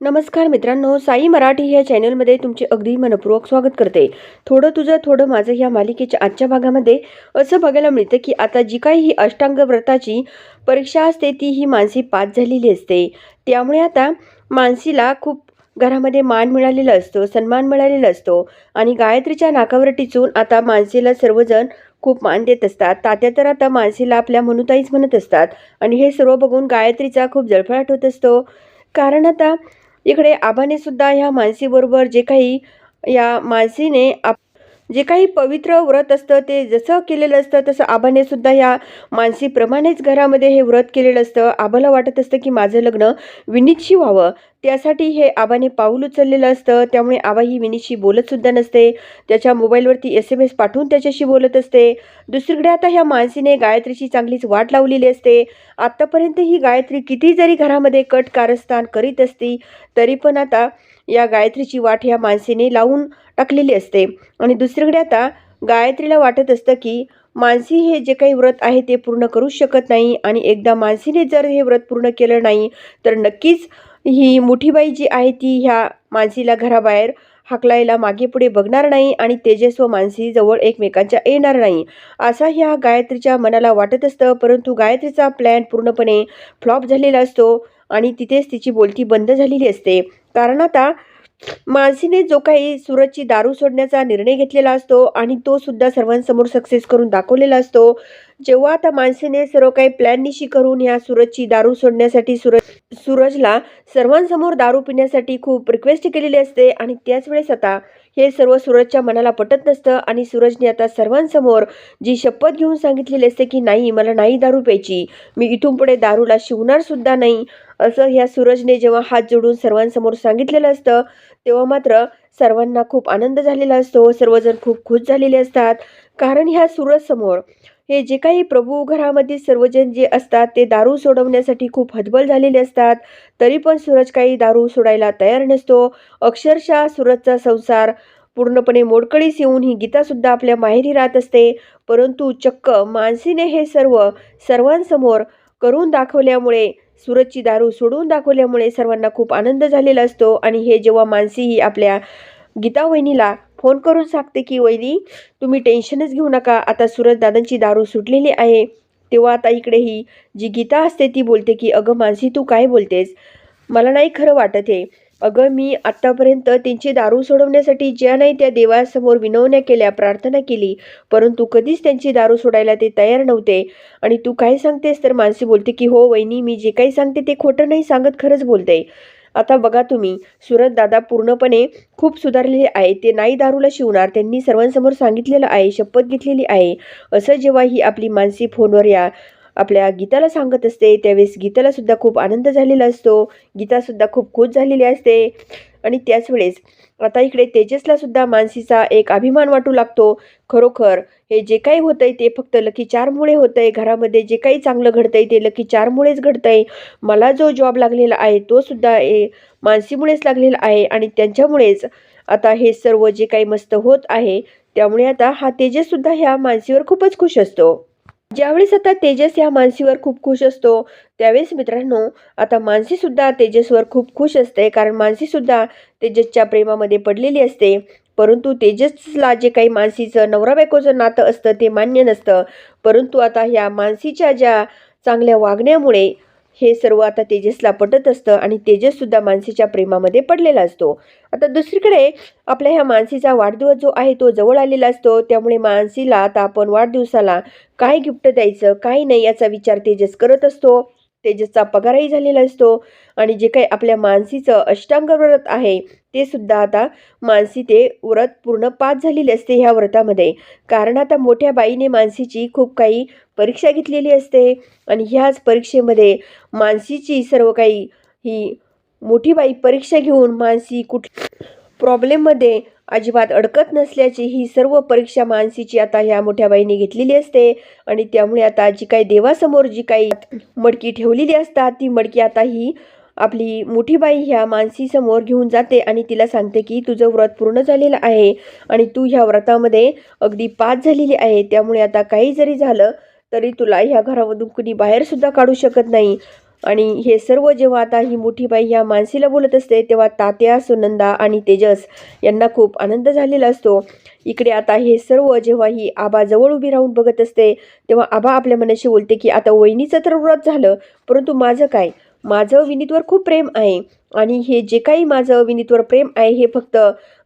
नमस्कार मित्रांनो साई मराठी या चॅनलमध्ये तुमचे अगदी मनपूर्वक स्वागत करते. थोडं तुझं थोडं माझं या मालिकेच्या आजच्या भागामध्ये असं बघायला मिळतं की आता जी काही ही अष्टांग व्रताची परीक्षा असते ती ही मानसी पास झालेली असते. त्यामुळे आता मानसीला खूप घरामध्ये मान मिळालेला असतो सन्मान मिळालेला असतो आणि गायत्रीच्या नाकावर टिचून आता मानसीला सर्वजण खूप मान देत असतात. तात्या तर आता मानसीला आपल्या मनुताईच म्हणत असतात आणि हे सर्व बघून गायत्रीचा खूप जळफळाट होत असतो. कारण आता इकडे आबाने सुद्धा ह्या मानसीबरोबर जे काही या मानसीने आप जे काही पवित्र व्रत असतं ते जसं केलेलं असतं तसं आभाने सुद्धा ह्या मानसीप्रमाणेच घरामध्ये हे व्रत केलेलं असतं. आबाला वाटत असतं की माझं लग्न विनीतशी व्हावं. त्यासाठी हे आबाने पाऊल उचललेलं असतं. त्यामुळे आबा ही विनीतशी बोलत सुद्धा नसते. त्याच्या मोबाईलवरती एस एम एस पाठवून त्याच्याशी बोलत असते. दुसरीकडे आता ह्या मानसीने गायत्रीची चांगलीच वाट लावलेली असते. आत्तापर्यंत ही गायत्री किती जरी घरामध्ये कट कारस्थान करीत असती तरी पण आता या गायत्रीची वाट ह्या मानसीने लावून टाकलेली असते. आणि दुसरीकडे आता गायत्रीला वाटत असतं की मानसी हे जे काही व्रत आहे ते पूर्ण करूच शकत नाही आणि एकदा मानसीने जर हे व्रत पूर्ण केलं नाही तर नक्कीच ही मोठीबाई जी आहे ती ह्या मानसीला घराबाहेर हाकलायला मागे पुढे बघणार नाही आणि तेजस व मानसी जवळ एकमेकांच्या येणार नाही. असा ह्या गायत्रीच्या मनाला वाटत असतं परंतु गायत्रीचा प्लॅन पूर्णपणे फ्लॉप झालेला असतो. आणि तिथेच तिची बोलती बंद झालेली असते. कारण आता मानसीने जो काही सूरजची दारू सोडण्याचा निर्णय घेतलेला असतो आणि तो सुद्धा सर्वांसमोर सक्सेस करून दाखवलेला असतो. जेव्हा आता मानसीने सर्व काही प्लॅन निशी करून ह्या सूरजची दारू सोडण्यासाठी सूरज सूरजला सर्वांसमोर दारू पिण्यासाठी खूप रिक्वेस्ट केलेली असते आणि त्याच वेळेस आता हे सर्व सूरजच्या मनाला पटत नसतं आणि सूरजने आता सर्वांसमोर जी शपथ घेऊन सांगितलेली असते की नाही मला नाही दारू प्यायची. मी इथून पुढे दारूला शिवणार सुद्धा नाही. असं ह्या सूरजने जेव्हा हात जोडून सर्वांसमोर सांगितलेलं असतं तेव्हा मात्र सर्वांना खूप आनंद झालेला असतो. सर्वजण खूप खुश झालेले असतात. कारण ह्या सूरजसमोर हे जे काही प्रभू घरामध्ये सर्वजण जे असतात ते दारू सोडवण्यासाठी खूप हतबल झालेले असतात. तरी पण सूरज काही दारू सोडायला तयार नसतो. अक्षरशः सूरजचा संसार पूर्णपणे मोडकळीस येऊन ही गीतासुद्धा आपल्या माहेरी राहत असते. परंतु चक्क मानसीने हे सर्व सर्वांसमोर करून दाखवल्यामुळे सूरजची दारू सोडून दाखवल्यामुळे सर्वांना खूप आनंद झालेला असतो. आणि हे जेव्हा मानसी ही आपल्या गीता वहिनीला फोन करून सांगते की वहिनी तुम्ही टेन्शनच घेऊ नका. आता सूरज दादांची दारू सुटलेली आहे. तेव्हा आता इकडे ही जी गीता असते ती बोलते की अगं मानसी तू काय बोलतेस? मला नाही खरं वाटत आहे अगं मी आत्तापर्यंत त्यांची दारू सोडवण्यासाठी ज्या नाही त्या देवासमोर विनवण्या केल्या प्रार्थना केली. परंतु कधीच त्यांची दारू सोडायला ते तयार नव्हते. आणि तू काय सांगतेस? तर मानसी बोलते की हो वहिनी मी जे काही सांगते ते खोटं नाही सांगत खरंच बोलते. आता बघा तुम्ही. सुरत दादा पूर्णपणे खूप सुधारलेले आहे ते नाही दारूला शिवणार. त्यांनी सर्वांसमोर सांगितलेलं आहे शपथ घेतलेली आहे. असं जेव्हा ही आपली मानसी फोनवर या आपल्या गीताला सांगत असते. त्यावेळेस गीताला सुद्धा खूप आनंद झालेला असतो. गीतासुद्धा खूप खुश झालेली असते. आणि त्याच वेळेस आता इकडे तेजसला सुद्धा मानसीचा एक अभिमान वाटू लागतो. खरोखर हे जे काही होतंय ते फक्त लकी चारमुळे होतंय. घरामध्ये जे काही चांगलं घडतंय ते लकी चारमुळेच घडतंय. मला जो जॉब लागलेला आहे तो सुद्धा ए मानसीमुळेच लागलेला आहे. आणि त्यांच्यामुळेच आता हे सर्व जे काही मस्त होत आहे त्यामुळे आता हा तेजससुद्धा ह्या मानसीवर खूपच खुश असतो. ज्यावेळेस आता तेजस ह्या मानसीवर खूप खुश असतो त्यावेळेस मित्रांनो आता मानसीसुद्धा तेजसवर खूप खुश असते कारण मानसीसुद्धा तेजसच्या प्रेमामध्ये पडलेली असते. परंतु तेजसला जे काही मानसीचं नवरा बायकोचं नातं असतं ते मान्य नसतं. परंतु आता ह्या मानसीच्या ज्या चांगल्या वागण्यामुळे हे सर्व आता तेजसला पटत असतं आणि तेजससुद्धा मानसीच्या प्रेमामध्ये पडलेला असतो. आता दुसरीकडे आपल्या ह्या मानसीचा वाढदिवस जो आहे तो जवळ आलेला असतो. त्यामुळे मानसीला आता आपण वाढदिवसाला काय गिफ्ट द्यायचं काय नाही याचा विचार तेजस करत असतो. तेजसचा पगारही झालेला असतो आणि जे काही आपल्या मानसीचं अष्टांग व्रत आहे ते सुद्धा आता मानसी ते व्रत पूर्ण पास झालेले असते ह्या व्रतामध्ये. कारण आता मोठ्या बाईने मानसीची खूप काही परीक्षा घेतलेली असते. आणि ह्याच परीक्षेमध्ये मानसीची सर्व काही ही मोठी बाई परीक्षा घेऊन मानसी कुठ प्रॉब्लेममध्ये अजिबात अडकत नसल्याची ही सर्व परीक्षा मानसीची आता ह्या मोठ्या बाईने घेतलेली असते. आणि त्यामुळे आता जी काही देवासमोर जी काही मडकी ठेवलेली असतात ती मडकी आता ही आपली मोठी बाई ह्या मानसीसमोर घेऊन जाते आणि तिला सांगते की तुझं व्रत पूर्ण झालेलं आहे आणि तू ह्या व्रतामध्ये अगदी पास झालेली आहे. त्यामुळे आता काही जरी झालं तरी तुला ह्या घरामधून कुणी बाहेरसुद्धा काढू शकत नाही. आणि हे सर्व जेव्हा आता ही मोठी बाई ह्या मानसीला बोलत असते तेव्हा तात्या सुनंदा आणि तेजस यांना खूप आनंद झालेला असतो. इकडे आता हे सर्व जेव्हा ही आबा जवळ उभी राहून बघत असते तेव्हा आबा आपल्या मनाशी बोलते की आता वहिनीचं तर व्रत झालं परंतु माझं काय? माझं विनीतवर खूप प्रेम आहे. आणि हे जे काही माझं विनीतवर प्रेम आहे हे फक्त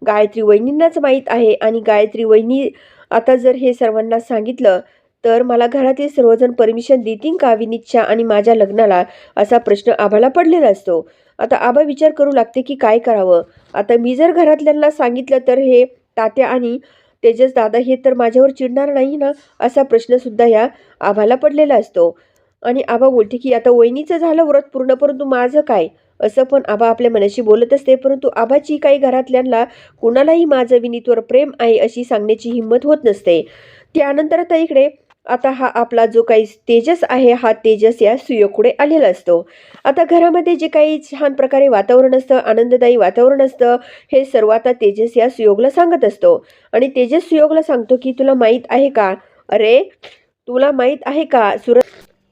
गायत्री वहिनींनाच माहीत आहे. आणि गायत्री वहिनी आता जर हे सर्वांना सांगितलं तर मला घरातील सर्वजण परमिशन देतील का विनीतच्या आणि माझ्या लग्नाला? असा प्रश्न आबाला पडलेला असतो. आता आबा विचार करू लागते की काय करावं? आता मी जर घरातल्यांना सांगितलं तर हे तात्या आणि तेजस दादा हे तर माझ्यावर चिडणार नाही ना? असा प्रश्नसुद्धा या आबाला पडलेला असतो. आणि आबा बोलते की आता वहिनीचं झालं व्रत पूर्ण परंतु माझं काय? असं पण आबा आपल्या मनाशी बोलत असते परंतु आबाची काही घरातल्यांना कुणालाही माझं विनीतवर प्रेम आहे अशी सांगण्याची हिंमत होत नसते. त्यानंतर आता इकडे आता हा आपला जो काही तेजस आहे हा तेजस या सुयोगकडे आलेला असतो. आता घरामध्ये जे काही छान प्रकारे वातावरण असतं आनंददायी वातावरण असतं हे सर्व आता तेजस या सुयोगला सांगत असतो. आणि तेजस सुयोगला सांगतो की तुला माहीत आहे का? अरे तुला माहीत आहे का? सूरज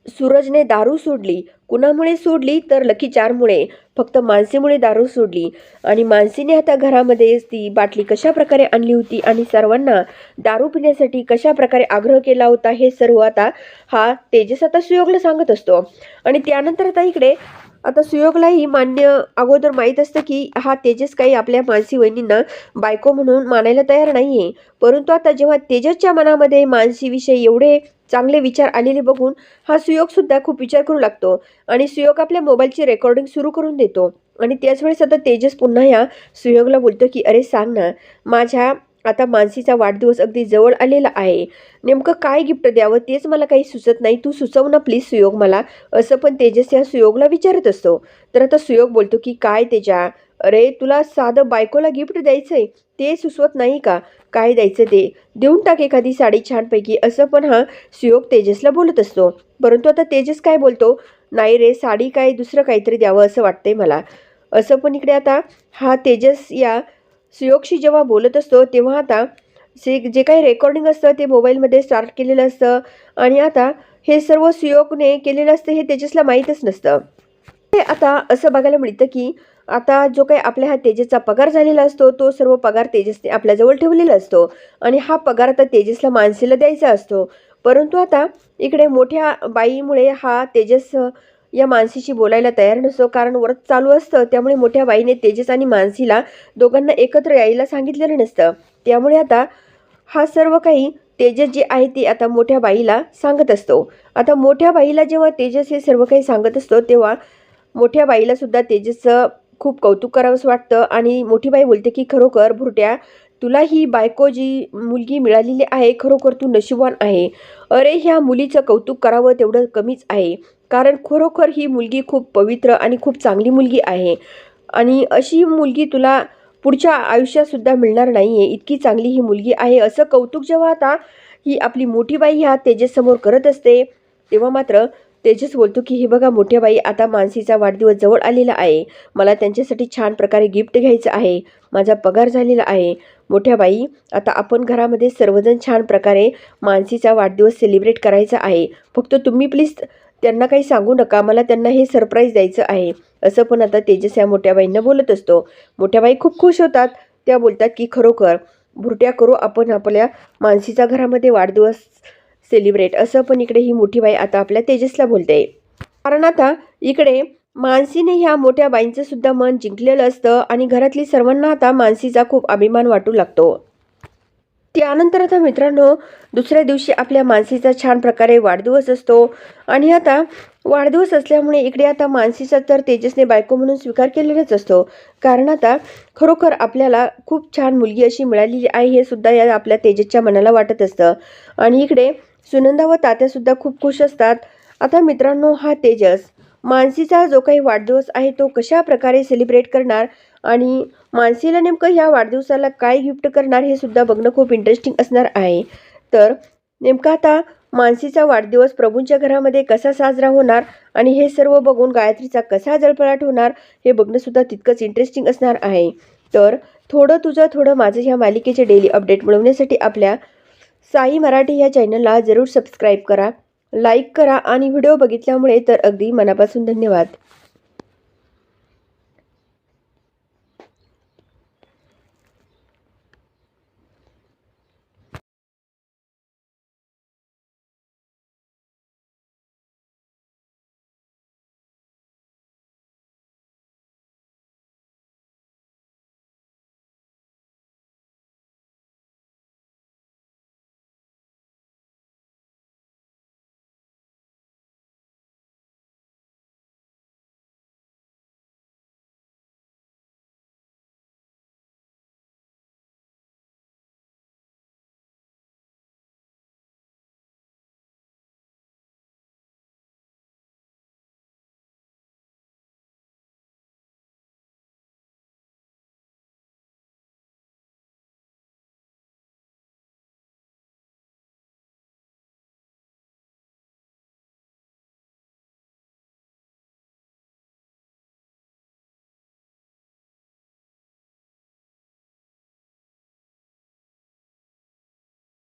सूरजने दारू सोडली. कुणामुळे सोडली? तर लकी चारमुळे. फक्त मानसीमुळे दारू सोडली आणि मानसीने आता घरामध्ये ती बाटली कशा प्रकारे आणली होती आणि सर्वांना दारू पिण्यासाठी कशा प्रकारे आग्रह केला होता हे सर्व आता हा तेजस आता सुयोगला सांगत असतो. आणि त्यानंतर आता इकडे आता सुयोगलाही मान्य अगोदर माहीत असतं की हा तेजस काही आपल्या मानसी वहिनींना बायको म्हणून मानायला तयार नाही आहे परंतु आता जेव्हा तेजसच्या मनामध्ये मानसीविषयी एवढे चांगले विचार आलेले बघून हा सुयोगसुद्धा खूप विचार करू लागतो आणि सुयोग आपल्या मोबाईलची रेकॉर्डिंग सुरू करून देतो. आणि त्याच वेळेस आता तेजस पुन्हा या सुयोगला बोलतो की अरे सांग ना माझ्या आता मानसीचा वाढदिवस अगदी जवळ आलेला आहे. नेमकं काय गिफ्ट द्यावं तेच मला काही सुचत नाही. तू सुचव ना प्लीज सुयोग मला. असं पण तेजस या सुयोगला विचारत असतो. तर आता सुयोग बोलतो की काय तेजा अरे तुला साधं बायकोला गिफ्ट द्यायचं आहे ते सुचवत नाही का? काय द्यायचं ते? देऊन टाक एखादी साडी छानपैकी. असं पण हा सुयोग तेजसला बोलत असतो. परंतु आता तेजस काय बोलतो? नाही रे साडी काय दुसरं काहीतरी द्यावं असं वाटतंय मला. असं पण इकडे आता हा तेजस या सुयोगशी जेव्हा बोलत असतो तेव्हा आता जे जे काही रेकॉर्डिंग असतं ते मोबाईलमध्ये स्टार्ट केलेलं असतं. आणि आता हे सर्व सुयोगने केलेलं असतं हे तेजसला माहीतच नसतं. ते आता असं बघायला मिळतं की आता जो काही आपल्या हा तेजसचा पगार झालेला असतो तो सर्व पगार तेजसने आपल्याजवळ ठेवलेला असतो. आणि हा पगार आता तेजसला मानसीला द्यायचा असतो. परंतु आता इकडे मोठ्या बाईमुळे हा तेजस या मानसीशी बोलायला तयार नसतो. कारण व्रत चालू असतं. त्यामुळे मोठ्या बाईने तेजस आणि मानसीला दोघांना एकत्र यायला सांगितलेलं नसतं. त्यामुळे आता हा सर्व काही तेजस जे आहे ते आता मोठ्या बाईला सांगत असतो. आता मोठ्या बाईला जेव्हा तेजस हे सर्व काही सांगत असतो तेव्हा मोठ्या बाईला सुद्धा तेजसचं खूप कौतुक करावंसं वाटतं. आणि मोठी बाई बोलते की खरोखर भुरट्या तुला ही बायको जी मुलगी मिळालेली आहे खरोखर तू नशिबवान आहे. अरे ह्या मुलीचं कौतुक करावं तेवढं कमीच आहे. कारण खरोखर ही मुलगी खूप पवित्र आणि खूप चांगली मुलगी आहे. आणि अशी मुलगी तुला पुढच्या आयुष्यातसुद्धा मिळणार नाही आहे इतकी चांगली ही मुलगी आहे. असं कौतुक जेव्हा आता ही आपली मोठी बाई ह्या तेजेसमोर करत असते तेव्हा मात्र तेजस बोलतो की हे बघा मोठ्या बाई आता मानसीचा वाढदिवस जवळ आलेला आहे. मला त्यांच्यासाठी छान प्रकारे गिफ्ट घ्यायचं आहे. माझा पगार झालेला आहे. मोठ्या बाई आता आपण घरामध्ये सर्वजण छान प्रकारे मानसीचा वाढदिवस सेलिब्रेट करायचा आहे. फक्त तुम्ही प्लीज त्यांना काही सांगू नका. मला त्यांना हे सरप्राईज द्यायचं आहे. असं पण आता तेजस या मोठ्या बाईंना बोलत असतो. मोठ्या बाई खूप खुश होतात. त्या बोलतात की खरोखर भुरट्या करू आपण आपल्या मानसीचा घरामध्ये वाढदिवस सेलिब्रेट असं पण इकडे ही मोठी बाई आता आपल्या तेजसला बोलते. कारण आता इकडे मानसीने ह्या मोठ्या बाईंचं सुद्धा मन जिंकलेलं असतं आणि घरातली सर्वांना आता मानसीचा खूप अभिमान वाटू लागतो. त्यानंतर आता मित्रांनो दुसऱ्या दिवशी आपल्या मानसीचा छान प्रकारे वाढदिवस असतो आणि आता वाढदिवस असल्यामुळे इकडे आता मानसीचा तर तेजसने बायको म्हणून स्वीकार केलेलाच असतो. कारण आता खरोखर आपल्याला खूप छान मुलगी अशी मिळालेली आहे हे सुद्धा या आपल्या तेजसच्या मनाला वाटत असतं. आणि इकडे सुनंदा व तात्यासुद्धा खूप खुश असतात. आता मित्रांनो हा तेजस. मानसीचा जो काही वाढदिवस आहे तो कशा प्रकारे सेलिब्रेट करणार? आणि मानसीला नेमकं ह्या वाढदिवसाला काय गिफ्ट करणार हे सुद्धा बघणं खूप इंटरेस्टिंग असणार आहे. तर नेमकं आता मानसीचा वाढदिवस प्रभूंच्या घरामध्ये कसा साजरा होणार आणि हे सर्व बघून गायत्रीचा कसा जळपळाट होणार हे बघणंसुद्धा तितकंच इंटरेस्टिंग असणार आहे. तर थोडं तुझं थोडं माझं ह्या मालिकेचे डेली अपडेट मिळवण्यासाठी आपल्या साई मराठी या चॅनलला जरूर सबस्क्राईब करा लाईक करा आणि व्हिडिओ बघितल्यामुळे तर अगदी मनापासून धन्यवाद.